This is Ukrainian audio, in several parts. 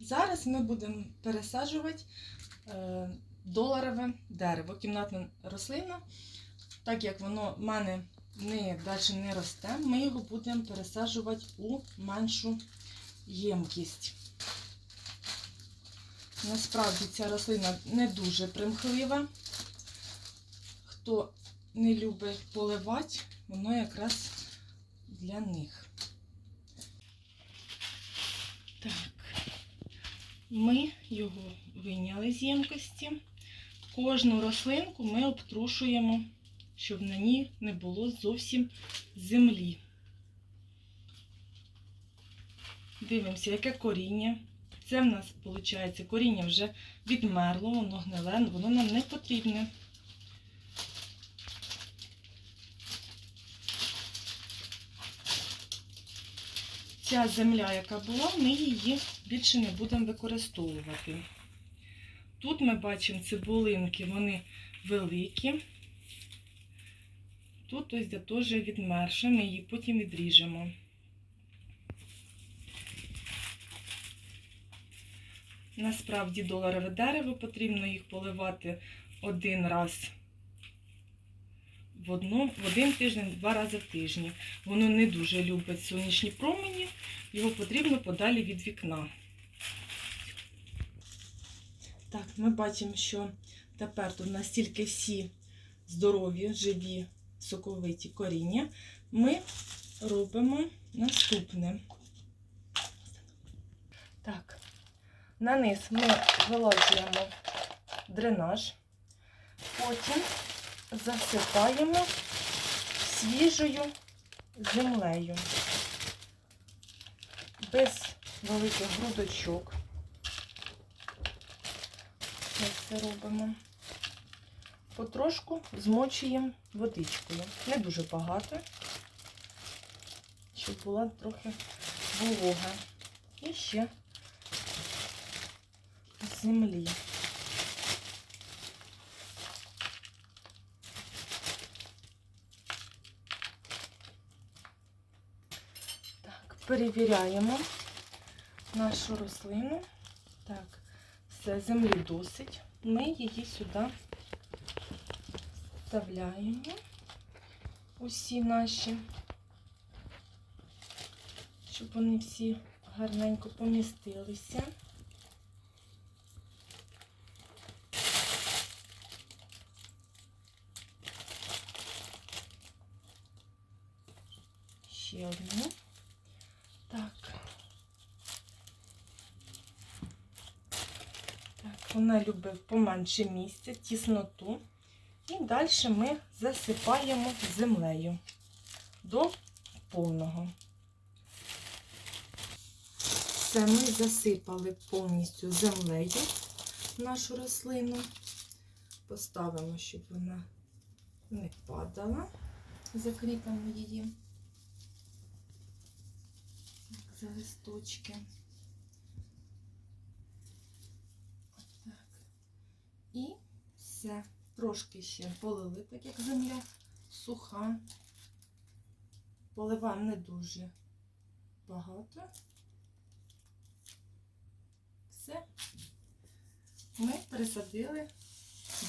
Зараз ми будемо пересаджувати е, доларове дерево, кімнатна рослина. Так як воно в мене не, далі не росте, ми його будемо пересаджувати у меншу ємкість. Насправді ця рослина не дуже примхлива. Хто не любить поливати, воно якраз для них. Так, ми його вийняли з ємкості. Кожну рослинку ми обтрушуємо, щоб на ній не було зовсім землі. Дивимося, яке коріння. Це в нас, виходить, коріння вже відмерло, воно гниле, воно нам не потрібне. Ця земля, яка була, ми її більше не будемо використовувати. Тут ми бачимо цибулинки, вони великі. Тут ось де теж відмерша, ми її потім відріжемо. Насправді доларове дерево потрібно їх поливати один раз в, одно, в один тиждень, два рази в тижні. Воно не дуже любить сонячні промені, його потрібно подалі від вікна. Так, ми бачимо, що тепер тут настільки всі здорові, живі, соковиті коріння. Ми робимо наступне. Так, на низ ми вилажуємо дренаж, потім засипаємо свіжою землею, без великих грудочок. Ми це робимо. Потрошку змочуємо водичкою. Не дуже багато, щоб була трохи волога. І ще землі. Перевіряємо нашу рослину. Так, все, землі досить. Ми її сюди вставляємо. Усі наші, щоб вони всі гарненько помістилися. Ще одну. Так. Так, вона любить поменше місця, тісноту. І далі ми засипаємо землею до повного. Все, ми засипали повністю землею нашу рослину. Поставимо, щоб вона не падала. Закріпимо її за листочки. Так. І все. Трошки ще полили, так як земля суха. Поливаємо не дуже багато. Все. Ми пересадили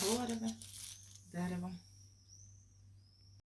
доларове дерево.